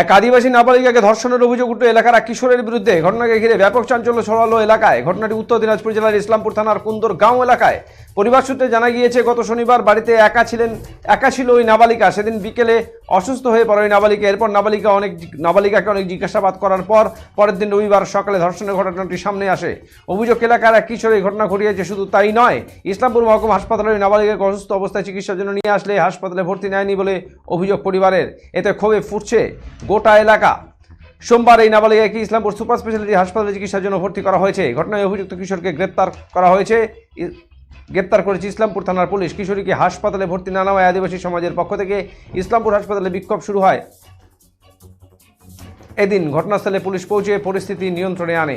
এক আদিবাসী নাবালিকাকে ধর্ষণের অভিযোগ উঠল এলাকার এক কিশোরের বিরুদ্ধে ঘটনাকে ঘিরে ব্যাপক চাঞ্চল্য ছড়ালো এলাকায়। ঘটনাটি উত্তর দিনাজপুর জেলার ইসলামপুর থানার কুন্দর গাঁও এলাকায়। পরিবার সূত্রে জানা গিয়েছে, গত শনিবার বাড়িতে একা ছিলেন একা ছিল ওই নাবালিকা। সেদিন বিকেলে অসুস্থ হয়ে পড়ে ওই নাবালিকা। এরপর নাবালিকা অনেক নাবালিকাকে অনেক জিজ্ঞাসাবাদ করার পর পরের দিন রবিবার সকালে ধর্ষণের ঘটনাটি সামনে আসে। অভিযোগ, এলাকার এক কিশোর এই ঘটনা ঘটিয়েছে, শুধু তাই নয়, ইসলামপুর মহকুমা হাসপাতালে ওই নাবালিকাকে অসুস্থ অবস্থায় চিকিৎসার জন্য নিয়ে আসলে হাসপাতালে ভর্তি নেয়নি বলে অভিযোগ পরিবারের। এতে ক্ষোভে ফুটছে গোটা এলাকা। সোমবার এই নাবালিকাকে ইসলামপুর সুপার স্পেশালিটি হাসপাতালে চিকিৎসার জন্য ভর্তি করা হয়েছে। ঘটনায় অভিযুক্ত কিশোরকে গ্রেপ্তার করা হয়েছে। গ্রেপ্তার করেছে ইসলামপুর থানার পুলিশ। কিশোরীকে হাসপাতালে ভর্তি না নেওয়ায় আদিবাসী সমাজের পক্ষ থেকে ইসলামপুর হাসপাতালে বিক্ষোভ শুরু হয়। এদিন ঘটনাস্থলে পুলিশ পৌঁছে পরিস্থিতি নিয়ন্ত্রণে আনে।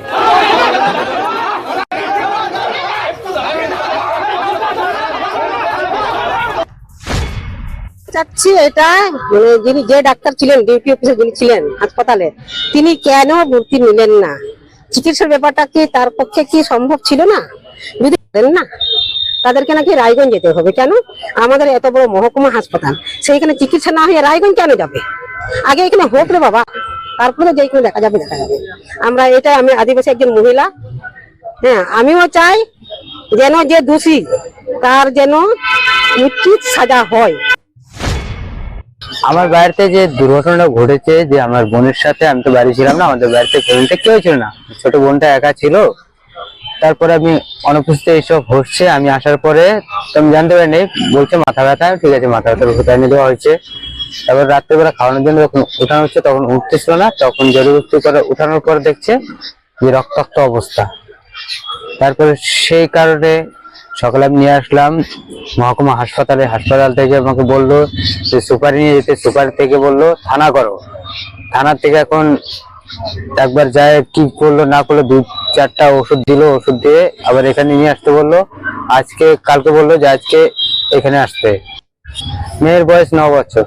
চাচ্ছি এটা যিনি যে ডাক্তার ছিলেন, ডিউটি অফিসে যিনি ছিলেন হাসপাতালে, তিনি কেন ভর্তি নিলেন না? চিকিৎসার ব্যাপারটা কি তার পক্ষে কি সম্ভব ছিল না? যদি না। তাদেরকে নাকি রায়গঞ্জ যেতে হবে। কেন? আমাদের এত বড় মহকুমা হাসপাতাল, সেইখানে চিকিৎসা না হয়ে রায়গঞ্জ কেন যাবে? আগে এখানে হোক রে বাবা, তারপরে তো যেখানে দেখা যাবে দেখা যাবে। আমরা এটা আমি আদিবাসী একজন মহিলা। হ্যাঁ আমিও চাই যেন যে দোষী, তার যেন উচিত সাজা হয়। আমার বাড়িতে যে দুর্ঘটনাটা ঘটেছে, যে আমার বোনের সাথে, আমি তো বাড়ি ছিলাম না, আমাদের বাড়িতে কেউ ছিল না। ছোট বোনটা একা ছিল। তারপরে আমি অনুপস্থিত এইসব হচ্ছে, আমি আসার পরে আমি জানতে পারিনি বলছে মাথা ব্যথা ঠিক আছে, মাথা ব্যথার ওষুধ এনে দেওয়া হয়েছে। তারপর রাত্রেবেলা খাওয়ানোর জন্য যখন উঠানো হচ্ছে, তখন উঠতেছিল না, তখন জড়িবস্তি করে উঠানোর পর দেখছে যে রক্তাক্ত অবস্থা। তারপরে সেই কারণে সকালে আমি নিয়ে আসলাম, মহকুমা হাসপাতালে, হাসপাতাল থেকে আমাকে বলল যে সুপারি নিয়ে যেতে, সুপারি থেকে বলল, থানা করো। থানা থেকে এখন একবার যায়, কি করল, না করল দু চারটা ওষুধ দিল, ওষুধ দিয়ে আবার এখানে নিয়ে আসতে বলল। আজকে, কালকে বলল যে আজকে এখানে আসতে। মেয়ের বয়স ন বছর।